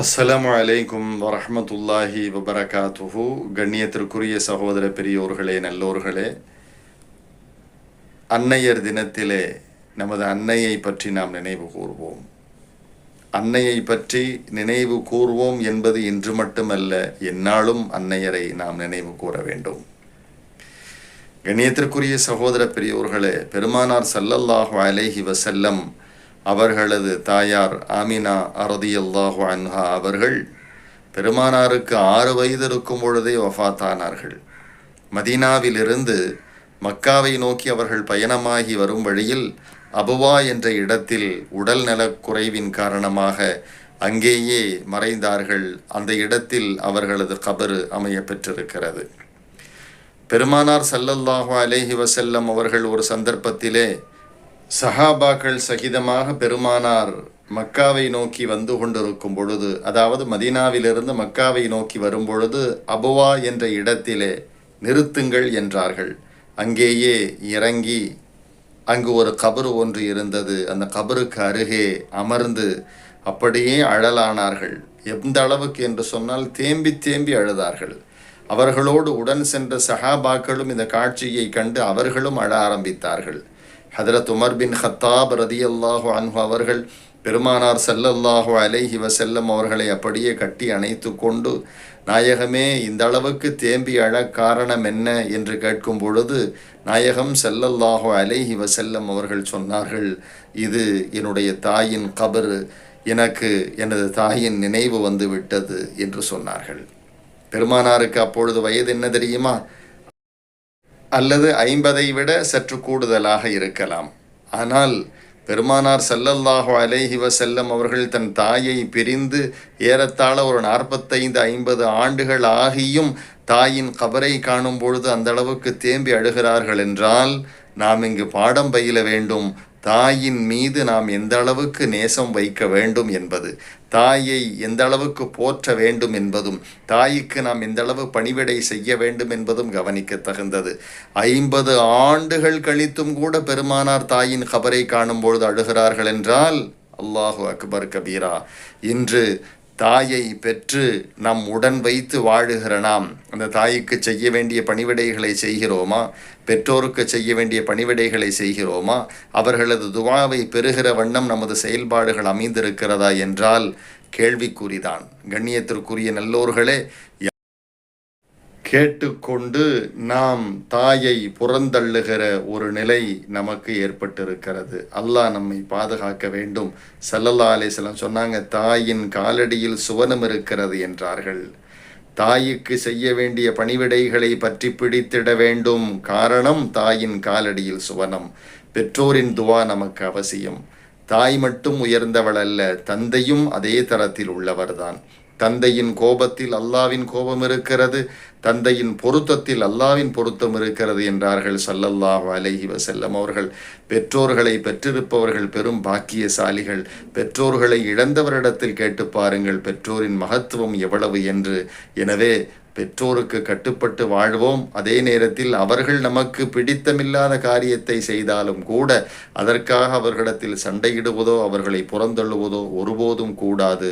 அஸ்ஸலாமு அலைக்கும் வரமத்துல்லாஹி வபரகாத்துஹு. கண்ணியத்திற்குரிய சகோதர பெரியோர்களே நல்லோர்களே அன்னையர் தினத்திலே நமது அன்னையை பற்றி நாம் நினைவு கூர்வோம். அன்னையை பற்றி நினைவு கூர்வோம் என்பது இன்று மட்டுமல்ல எந்நாளும் அன்னையரை நாம் நினைவு கூற வேண்டும். கண்ணியத்திற்குரிய சகோதர பெரியோர்களே பெருமானார் சல்லல்லாஹு அலைஹி வசல்லம் அவர்களது தாயார் ஆமினா அரதியல்லாஹு அன்ஹா அவர்கள் பெருமானாருக்கு ஆறு வயது இருக்கும் பொழுதே வஃத்தானார்கள். மதீனாவிலிருந்து மக்காவை நோக்கி அவர்கள் பயணமாகி வரும் வழியில் அபுவா என்ற இடத்தில் உடல் நலக் குறைவின் காரணமாக அங்கேயே மறைந்தார்கள். அந்த இடத்தில் அவர்களது கபரு அமைய பெற்றிருக்கிறது. பெருமானார் சல்லல்லாஹு அலேஹி வசல்லம் அவர்கள் ஒரு சந்தர்ப்பத்திலே சஹாபாக்கள் சகிதமாக பெருமானார் மக்காவை நோக்கி வந்து கொண்டிருக்கும் பொழுது அதாவது மதீனாவிலிருந்து மக்காவை நோக்கி வரும் பொழுது அபுவா என்ற இடத்திலே நிறுத்துங்கள் என்றார்கள். அங்கேயே இறங்கி அங்கு ஒரு கபரு ஒன்று இருந்தது. அந்த கபருக்கு அருகே அமர்ந்து அப்படியே அழலானார்கள். எந்த அளவுக்கு என்று சொன்னால் தேம்பி தேம்பி அழுதார்கள். அவர்களோடு உடன் சென்ற சஹாபாக்களும் இந்த காட்சியை கண்டு அவர்களும் அழ ஆரம்பித்தார்கள். ஹதரத் உமர் பின் ஹத்தாப் ரதியல்லாஹு அன்ஹு அவர்கள் பெருமானார் செல்லல்லாஹு அலைஹி வசல்லம் அவர்களை அப்படியே கட்டி அணைத்து கொண்டு நாயகமே இந்த அளவுக்கு தேம்பி அழ காரணம் என்ன? என்று கேட்கும் பொழுது நாயகம் செல்லல்லாஹு அலைஹி வசல்லம் அவர்கள் சொன்னார்கள் இது என்னுடைய தாயின் கபர் எனக்கு எனது தாயின் நினைவு வந்து விட்டது என்று சொன்னார்கள். பெருமானாருக்கு அப்பொழுது வயது என்ன தெரியுமா? அல்லது ஐம்பதை விட சற்று கூடுதலாக இருக்கலாம். ஆனால் பெருமானார் ஸல்லல்லாஹு அலைஹி செல்லம் அவர்கள் தன் தாயை பிரிந்து ஏறத்தாழ ஒரு நாற்பத்தைந்து ஐம்பது ஆண்டுகள் ஆகியும் தாயின் கபரை காணும் பொழுது அந்த அளவுக்கு தேம்பி அழுகிறார்கள் என்றால் நாம் இங்கு பாடம் பயில வேண்டும். தாயின் மீது நாம் எந்த அளவுக்கு நேசம் வைக்க வேண்டும் என்பது தாயை எந்த அளவுக்கு போற்ற வேண்டும் என்பதும் தாய்க்கு நாம் எந்த அளவு பணிவிடை செய்ய வேண்டும் என்பதும் கவனிக்க தகுந்தது. ஐம்பது ஆண்டுகள் கழித்தும் கூட பெருமானார் தாயின் கபரை காணும் பொழுது அழுகிறார்கள் என்றால் அல்லாஹு அக்பர் கபீரா. இன்று தாயை பெற்று நம் உடன் வைத்து வாழுகிற நாம் அந்த தாய்க்கு செய்ய வேண்டிய பணிவிடைகளை செய்கிறோமா? பெற்றோருக்கு செய்ய வேண்டிய பணிவிடைகளை செய்கிறோமா? அவர்களது துவாவை பெறுகிற வண்ணம் நமது செயல்பாடுகள் அமைந்திருக்கிறதா என்றால் கேள்விக்குறிதான். கண்ணியத்திற்குரிய நல்லோர்களே கேட்டுக்கொண்டு நாம் தாயை புறந்தள்ளுகிற ஒரு நிலை நமக்கு ஏற்பட்டிருக்கிறது. அல்லாஹ் நம்மை பாதுகாக்க வேண்டும். சல்லல்லா அலிஸ்லாம் சொன்னாங்க தாயின் காலடியில் சுவனம் இருக்கிறது என்றார்கள். தாய்க்கு செய்ய வேண்டிய பணிவிடைகளை பற்றி பிடித்திட வேண்டும். காரணம் தாயின் காலடியில் சுவனம். பெற்றோரின் துவா நமக்கு அவசியம். தாய் மட்டும் உயர்ந்தவள் அல்ல தந்தையும் அதே தரத்தில் உள்ளவர்தான். தந்தையின் கோபத்தில் அல்லாவின் கோபம் இருக்கிறது தந்தையின் பொருத்தத்தில் அல்லாவின் பொருத்தம் இருக்கிறது என்றார்கள் சல்லல்லாஹ் அலஹி வசல்லம் அவர்கள். பெற்றோர்களை பெற்றிருப்பவர்கள் பெரும் பாக்கியசாலிகள். பெற்றோர்களை இழந்தவரிடத்தில் கேட்டு பாருங்கள் பெற்றோரின் மகத்துவம் எவ்வளவு என்று. எனவே பெற்றோருக்கு கட்டுப்பட்டு வாழ்வோம். அதே நேரத்தில் அவர்கள் நமக்கு பிடித்தமில்லாத காரியத்தை செய்தாலும் கூட அதற்காக அவர்களிடத்தில் சண்டையிடுவதோ அவர்களை புறந்தள்ளுவதோ ஒருபோதும் கூடாது.